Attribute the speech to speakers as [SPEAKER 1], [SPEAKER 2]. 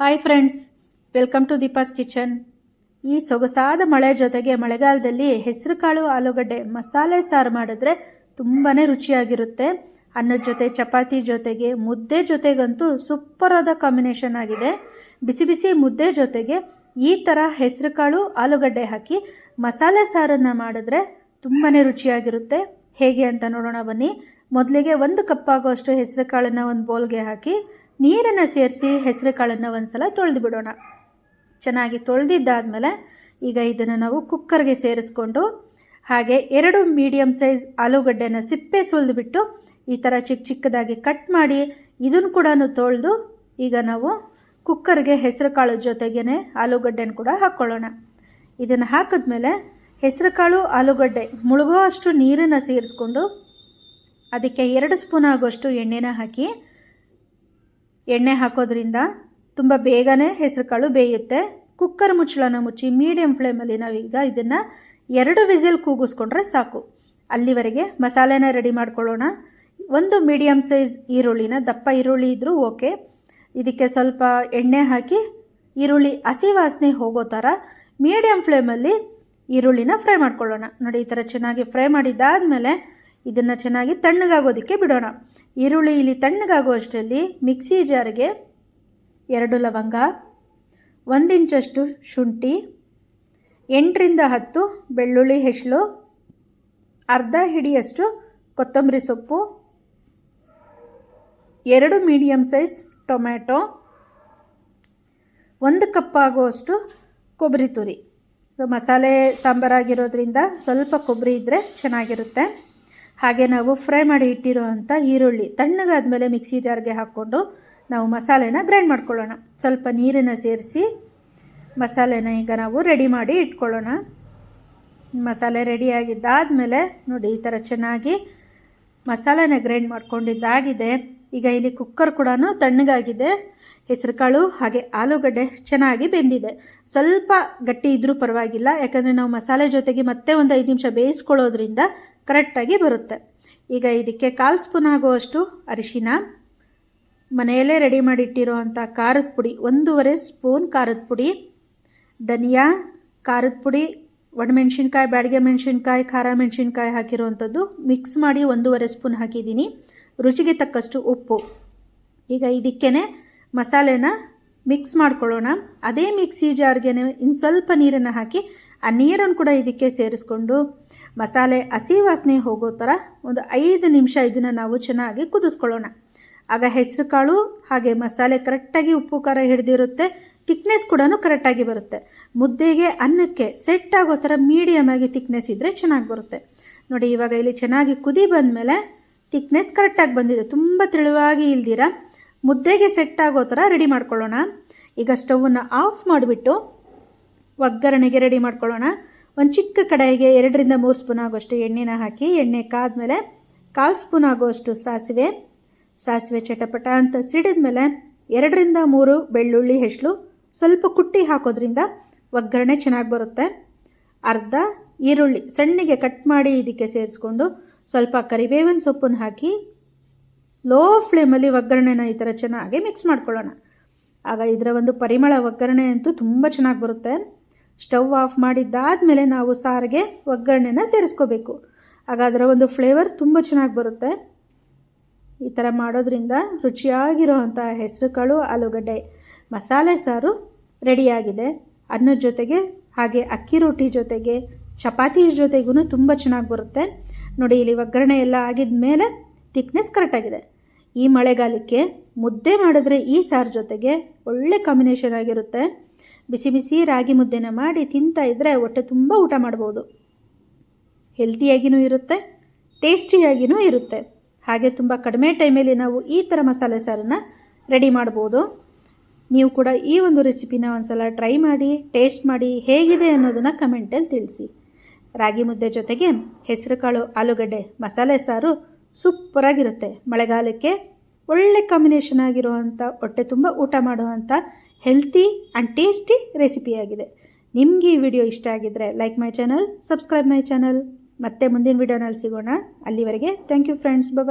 [SPEAKER 1] Hi friends welcome to Deepa's kitchen ಈ ಸೊಗಸಾದ ಮಳೆ ಜೊತೆಗೆ ಮಳೆಗಾಲದಲ್ಲಿ ಹೆಸರುಕಾಳು ಆಲೂಗಡ್ಡೆ, ಮಸಾಲೆ ಸಾರು ಮಾಡಿದ್ರೆ ತುಂಬಾ ರುಚಿಯಾಗಿರುತ್ತೆ. ಅನ್ನದ ಜೊತೆ, ಚಪಾತಿ ಜೊತೆಗೆ, ಮುದ್ದೆ ಜೊತೆಗಂತೂ ಸೂಪರಾದ ಕಾಂಬಿನೇಷನ್ ಆಗಿದೆ. ಬಿಸಿ ಬಿಸಿ ಮುದ್ದೆ ಜೊತೆಗೆ ಈ ಥರ ಹೆಸರುಕಾಳು ಆಲೂಗಡ್ಡೆ ಹಾಕಿ ಮಸಾಲೆ ಸಾರನ್ನು ಮಾಡಿದ್ರೆ ತುಂಬಾ ರುಚಿಯಾಗಿರುತ್ತೆ. ಹೇಗೆ ಅಂತ ನೋಡೋಣ ಬನ್ನಿ. ಮೊದಲಿಗೆ ಒಂದು ಕಪ್ ಆಗೋಷ್ಟು ಹೆಸರು ಕಾಳನ್ನು ಒಂದು ಬೌಲ್ಗೆ ಹಾಕಿ ನೀರನ್ನು ಸೇರಿಸಿ ಹೆಸರು ಕಾಳನ್ನು ಒಂದು ಸಲ ತೊಳೆದು ಬಿಡೋಣ. ಚೆನ್ನಾಗಿ ತೊಳೆದಿದ್ದಾದ್ಮೇಲೆ ಈಗ ಇದನ್ನು ನಾವು ಕುಕ್ಕರ್ಗೆ ಸೇರಿಸ್ಕೊಂಡು ಹಾಗೆ ಎರಡು ಮೀಡಿಯಮ್ ಸೈಜ್ ಆಲೂಗಡ್ಡೆನ ಸಿಪ್ಪೆ ಸುಲಿದುಬಿಟ್ಟು ಈ ಥರ ಚಿಕ್ಕ ಚಿಕ್ಕದಾಗಿ ಕಟ್ ಮಾಡಿ ಇದನ್ನು ಕೂಡ ತೊಳೆದು ಈಗ ನಾವು ಕುಕ್ಕರ್ಗೆ ಹೆಸರು ಕಾಳು ಜೊತೆಗೇ ಆಲೂಗಡ್ಡೆನ ಕೂಡ ಹಾಕ್ಕೊಳ್ಳೋಣ ಇದನ್ನು ಹಾಕಿದ್ಮೇಲೆ ಹೆಸರು ಕಾಳು ಆಲೂಗಡ್ಡೆ ಮುಳುಗೋ ಅಷ್ಟು ನೀರನ್ನು ಸೇರಿಸ್ಕೊಂಡು ಅದಕ್ಕೆ ಎರಡು ಸ್ಪೂನ್ ಆಗೋಷ್ಟು ಎಣ್ಣೆನ ಹಾಕಿ ಎಣ್ಣೆ ಹಾಕೋದ್ರಿಂದ ತುಂಬ ಬೇಗನೆ ಹೆಸರುಕಾಳು ಬೇಯುತ್ತೆ. ಕುಕ್ಕರ್ ಮುಚ್ಚಳನ ಮುಚ್ಚಿ ಮೀಡಿಯಂ ಫ್ಲೇಮಲ್ಲಿ ನಾವೀಗ ಇದನ್ನು ಎರಡು ವಿಸಿಲ್ ಕೂಗಿಸ್ಕೊಂಡ್ರೆ ಸಾಕು. ಅಲ್ಲಿವರೆಗೆ ಮಸಾಲೆನ ರೆಡಿ ಮಾಡ್ಕೊಳ್ಳೋಣ. ಒಂದು ಮೀಡಿಯಮ್ ಸೈಜ್ ಈರುಳ್ಳಿನ, ದಪ್ಪ ಈರುಳ್ಳಿ ಇದ್ದರೂ ಓಕೆ. ಇದಕ್ಕೆ ಸ್ವಲ್ಪ ಎಣ್ಣೆ ಹಾಕಿ ಈರುಳ್ಳಿ ಹಸಿ ವಾಸನೆ ಹೋಗೋ ಥರ ಮೀಡಿಯಮ್ ಫ್ಲೇಮಲ್ಲಿ ಈರುಳ್ಳಿನ ಫ್ರೈ ಮಾಡ್ಕೊಳ್ಳೋಣ. ನೋಡಿ, ಈ ಥರ ಚೆನ್ನಾಗಿ ಫ್ರೈ ಮಾಡಿದ್ದಾದಮೇಲೆ ಇದನ್ನು ಚೆನ್ನಾಗಿ ತಣ್ಣಗಾಗೋದಕ್ಕೆ ಬಿಡೋಣ. ಈರುಳ್ಳಿ ಇಲ್ಲಿ ತಣ್ಣಗಾಗುವಷ್ಟರಲ್ಲಿ ಮಿಕ್ಸಿ ಜಾರ್ಗೆ ಎರಡು ಲವಂಗ, ಒಂದು ಇಂಚಷ್ಟು ಶುಂಠಿ, ಎಂಟರಿಂದ ಹತ್ತು ಬೆಳ್ಳುಳ್ಳಿ ಹೆಸಳು, ಅರ್ಧ ಹಿಡಿಯಷ್ಟು ಕೊತ್ತಂಬರಿ ಸೊಪ್ಪು, ಎರಡು ಮೀಡಿಯಮ್ ಸೈಜ್ ಟೊಮ್ಯಾಟೊ, ಒಂದು ಕಪ್ ಆಗುವಷ್ಟು ಕೊಬ್ಬರಿ ತುರಿ. ಮಸಾಲೆ ಸಾಂಬಾರಾಗಿರೋದ್ರಿಂದ ಸ್ವಲ್ಪ ಕೊಬ್ಬರಿ ಇದ್ದರೆ ಚೆನ್ನಾಗಿರುತ್ತೆ. ಹಾಗೆ ನಾವು ಫ್ರೈ ಮಾಡಿ ಇಟ್ಟಿರೋ ಈರುಳ್ಳಿ ಈರುಳ್ಳಿ ತಣ್ಣಗಾದ್ಮೇಲೆ ಮಿಕ್ಸಿ ಜಾರ್ಗೆ ಹಾಕ್ಕೊಂಡು ನಾವು ಮಸಾಲೆನ ಗ್ರೈಂಡ್ ಮಾಡ್ಕೊಳ್ಳೋಣ. ಸ್ವಲ್ಪ ನೀರನ್ನು ಸೇರಿಸಿ ಮಸಾಲೆನ ಈಗ ನಾವು ರೆಡಿ ಮಾಡಿ ಇಟ್ಕೊಳ್ಳೋಣ. ಮಸಾಲೆ ರೆಡಿಯಾಗಿದ್ದಾದಮೇಲೆ ನೋಡಿ ಈ ಥರ ಚೆನ್ನಾಗಿ ಮಸಾಲೆನ ಗ್ರೈಂಡ್ ಮಾಡ್ಕೊಂಡಿದ್ದಾಗಿದೆ. ಈಗ ಇಲ್ಲಿ ಕುಕ್ಕರ್ ಕೂಡ ತಣ್ಣಗಾಗಿದೆ. ಹೆಸರುಕಾಳು ಹಾಗೆ ಆಲೂಗಡ್ಡೆ ಚೆನ್ನಾಗಿ ಬೆಂದಿದೆ. ಸ್ವಲ್ಪ ಗಟ್ಟಿ ಇದ್ದರೂ ಪರವಾಗಿಲ್ಲ. ಯಾಕಂದರೆ ನಾವು ಮಸಾಲೆ ಜೊತೆಗೆ ಮತ್ತೆ ಒಂದು ಐದು ನಿಮಿಷ ಬೇಯಿಸ್ಕೊಳ್ಳೋದ್ರಿಂದ ಕರೆಕ್ಟಾಗಿ ಬರುತ್ತೆ. ಈಗ ಇದಕ್ಕೆ ಕಾಲು ಸ್ಪೂನ್ ಆಗುವಷ್ಟು ಅರಿಶಿನ, ಮನೆಯಲ್ಲೇ ರೆಡಿ ಮಾಡಿಟ್ಟಿರೋ ಅಂಥ ಖಾರದ ಪುಡಿ, ಒಂದೂವರೆ ಸ್ಪೂನ್ ಖಾರದ ಪುಡಿ, ಧನಿಯಾ, ಖಾರದ ಪುಡಿ, ಒಣಮೆಣ್ಸಿನ್ಕಾಯಿ, ಬ್ಯಾಡಿಗೆ ಮೆಣಸಿನ್ಕಾಯಿ, ಖಾರ ಮೆಣಸಿನ್ಕಾಯಿ ಹಾಕಿರುವಂಥದ್ದು ಮಿಕ್ಸ್ ಮಾಡಿ ಒಂದೂವರೆ ಸ್ಪೂನ್ ಹಾಕಿದ್ದೀನಿ. ರುಚಿಗೆ ತಕ್ಕಷ್ಟು ಉಪ್ಪು. ಈಗ ಇದಕ್ಕೇ ಮಸಾಲೆನ ಮಿಕ್ಸ್ ಮಾಡ್ಕೊಳ್ಳೋಣ. ಅದೇ ಮಿಕ್ಸಿ ಜಾರ್ಗೆ ಇನ್ನು ಸ್ವಲ್ಪ ನೀರನ್ನು ಹಾಕಿ ಆ ನೀರನ್ನು ಕೂಡ ಇದಕ್ಕೆ ಸೇರಿಸ್ಕೊಂಡು ಮಸಾಲೆ ಹಸಿ ವಾಸನೆ ಹೋಗೋ ಥರ ಒಂದು ಐದು ನಿಮಿಷ ಇದನ್ನು ನಾವು ಚೆನ್ನಾಗಿ ಕುದಿಸ್ಕೊಳ್ಳೋಣ. ಆಗ ಹೆಸರು ಕಾಳು ಹಾಗೆ ಮಸಾಲೆ ಕರೆಕ್ಟಾಗಿ ಉಪ್ಪು, ಖಾರ ಹಿಡಿದಿರುತ್ತೆ. ತಿಕ್ನೆಸ್ ಕೂಡ ಕರೆಕ್ಟಾಗಿ ಬರುತ್ತೆ. ಮುದ್ದೆಗೆ ಅನ್ನಕ್ಕೆ ಸೆಟ್ ಆಗೋ ಥರ ಮೀಡಿಯಮ್ ಆಗಿ ತಿಕ್ನೆಸ್ ಇದ್ದರೆ ಚೆನ್ನಾಗಿ ಬರುತ್ತೆ. ನೋಡಿ, ಇವಾಗ ಇಲ್ಲಿ ಚೆನ್ನಾಗಿ ಕುದಿ ಬಂದ ಮೇಲೆ ತಿಕ್ನೆಸ್ ಕರೆಕ್ಟಾಗಿ ಬಂದಿದೆ. ತುಂಬ ತೆಳುವಾಗಿ ಇಲ್ದಿರ. ಮುದ್ದೆಗೆ ಸೆಟ್ ಆಗೋ ಥರ ರೆಡಿ ಮಾಡ್ಕೊಳ್ಳೋಣ. ಈಗ ಸ್ಟವನ್ನು ಆಫ್ ಮಾಡಿಬಿಟ್ಟು ಒಗ್ಗರಣೆಗೆ ರೆಡಿ ಮಾಡ್ಕೊಳ್ಳೋಣ. ಒಂದು ಚಿಕ್ಕ ಕಡಾಯಿಗೆ ಎರಡರಿಂದ ಮೂರು ಸ್ಪೂನ್ ಆಗೋಷ್ಟು ಎಣ್ಣೆನ ಹಾಕಿ, ಎಣ್ಣೆ ಕಾದ್ಮೇಲೆ ಕಾಲು ಸ್ಪೂನ್ ಆಗೋಷ್ಟು ಸಾಸಿವೆ. ಸಾಸಿವೆ ಚಟಪಟ ಅಂತ ಸಿಡಿದ ಮೇಲೆ ಎರಡರಿಂದ ಮೂರು ಬೆಳ್ಳುಳ್ಳಿ ಹೆಸಳು ಸ್ವಲ್ಪ ಕುಟ್ಟಿ ಹಾಕೋದ್ರಿಂದ ಒಗ್ಗರಣೆ ಚೆನ್ನಾಗಿ ಬರುತ್ತೆ. ಅರ್ಧ ಈರುಳ್ಳಿ ಸಣ್ಣಗೆ ಕಟ್ ಮಾಡಿ ಇದಕ್ಕೆ ಸೇರಿಸ್ಕೊಂಡು ಸ್ವಲ್ಪ ಕರಿಬೇವಿನ ಸೊಪ್ಪನ್ನು ಹಾಕಿ ಲೋ ಫ್ಲೇಮಲ್ಲಿ ಒಗ್ಗರಣೆನ ಈ ಥರ ಚೆನ್ನಾಗಿ ಮಿಕ್ಸ್ ಮಾಡ್ಕೊಳ್ಳೋಣ. ಆಗ ಇದರ ಒಂದು ಪರಿಮಳ ಒಗ್ಗರಣೆ ಅಂತೂ ತುಂಬ ಚೆನ್ನಾಗಿ ಬರುತ್ತೆ. ಸ್ಟವ್ ಆಫ್ ಮಾಡಿದ್ದಾದಮೇಲೆ ನಾವು ಸಾರಿಗೆ ಒಗ್ಗರಣೆನ ಸೇರಿಸ್ಕೋಬೇಕು. ಹಾಗಾದ್ರೆ ಒಂದು ಫ್ಲೇವರ್ ತುಂಬ ಚೆನ್ನಾಗಿ ಬರುತ್ತೆ. ಈ ಥರ ಮಾಡೋದ್ರಿಂದ ರುಚಿಯಾಗಿರೋವಂಥ ಹೆಸರು ಕಾಳು ಆಲೂಗಡ್ಡೆ, ಮಸಾಲೆ ಸಾರು ರೆಡಿಯಾಗಿದೆ. ಅನ್ನದ ಜೊತೆಗೆ ಹಾಗೆ ಅಕ್ಕಿ ರೊಟ್ಟಿ ಜೊತೆಗೆ ಚಪಾತಿ ಜೊತೆಗೂ ತುಂಬ ಚೆನ್ನಾಗಿ ಬರುತ್ತೆ. ನೋಡಿ, ಇಲ್ಲಿ ಒಗ್ಗರಣೆ ಎಲ್ಲ ಆಗಿದ ಮೇಲೆ ತಿಕ್ನೆಸ್ ಕರೆಕ್ಟಾಗಿದೆ ಈ ಮಳೆಗಾಲಕ್ಕೆ ಮುದ್ದೆ ಮಾಡಿದ್ರೆ ಈ ಸಾರು ಜೊತೆಗೆ ಒಳ್ಳೆ ಕಾಂಬಿನೇಷನ್ ಆಗಿರುತ್ತೆ. ಬಿಸಿ ಬಿಸಿ ರಾಗಿ ಮುದ್ದೆನ ಮಾಡಿ ತಿಂತಾ ಇದ್ದರೆ ಹೊಟ್ಟೆ ತುಂಬ ಊಟ ಮಾಡ್ಬೋದು. ಹೆಲ್ತಿಯಾಗಿಯೂ ಇರುತ್ತೆ ಟೇಸ್ಟಿಯಾಗಿಯೂ ಇರುತ್ತೆ. ಹಾಗೆ ತುಂಬ ಕಡಿಮೆ ಟೈಮಲ್ಲಿ ನಾವು ಈ ಥರ ಮಸಾಲೆ ಸಾರನ್ನ ರೆಡಿ ಮಾಡ್ಬೋದು. ನೀವು ಕೂಡ ಈ ಒಂದು ರೆಸಿಪಿನ ಒಂದು ಸಲ ಟ್ರೈ ಮಾಡಿ ಟೇಸ್ಟ್ ಮಾಡಿ ಹೇಗಿದೆ ಅನ್ನೋದನ್ನು ಕಮೆಂಟಲ್ಲಿ ತಿಳಿಸಿ. ರಾಗಿ ಮುದ್ದೆ ಜೊತೆಗೆ ಹೆಸರುಕಾಳು ಆಲೂಗಡ್ಡೆ, ಮಸಾಲೆ ಸಾರು ಸೂಪರಾಗಿರುತ್ತೆ ಮಳೆಗಾಲಕ್ಕೆ ಒಳ್ಳೆ ಕಾಂಬಿನೇಷನ್ ಆಗಿರುವಂಥ ಹೊಟ್ಟೆ ತುಂಬ ಊಟ ಮಾಡುವಂಥ ಹೆಲ್ತಿ ಆ್ಯಂಡ್ ಟೇಸ್ಟಿ ರೆಸಿಪಿಯಾಗಿದೆ ನಿಮಗೆ ಈ ವಿಡಿಯೋ ಇಷ್ಟ ಆಗಿದ್ದರೆ like my channel subscribe my channel ಮತ್ತೆ ಮುಂದಿನ ವಿಡಿಯೋನಲ್ಲಿ ಸಿಗೋಣ. ಅಲ್ಲಿವರೆಗೆ ಥ್ಯಾಂಕ್ ಯು ಫ್ರೆಂಡ್ಸ್ ಬಾಯ್